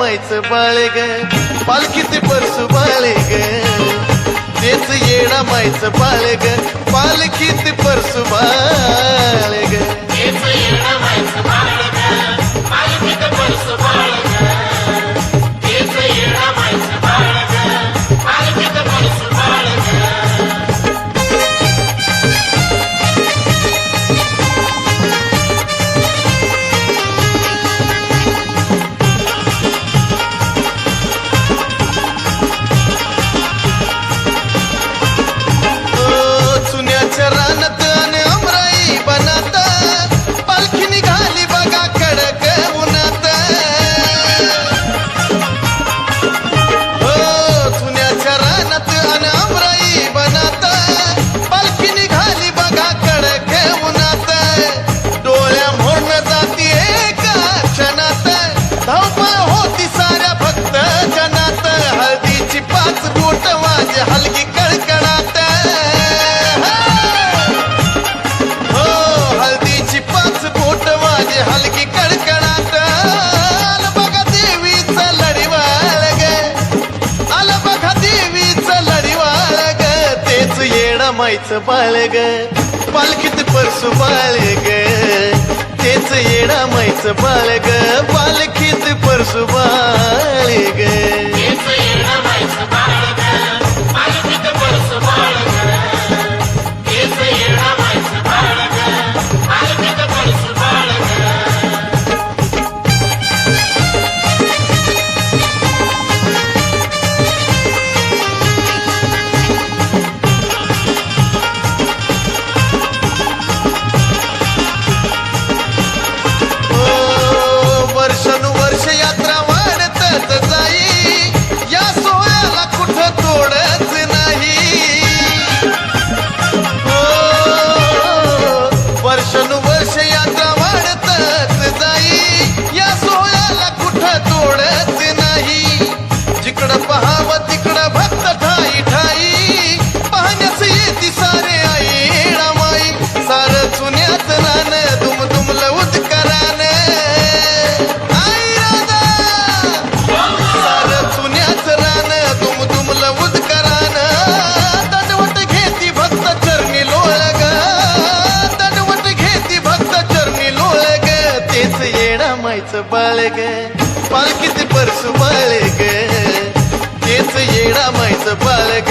मायचं बाळे ग पालखीचे परसू बाळे ग तेच येडा मायचं बाळे ग पालखीचे परसू बाळे ग तेच येडा मायचं बाळे ग पालखीचे परसू बाळे मायचं बाळ ग पालखीत परसु बाळ ग तेच येडा मायचं बाळ ग पालखीत परसु बाळ ग போட परस येण मायच बाळग. पालखीत परसू बाळग. तेच येडा मायच बाळग.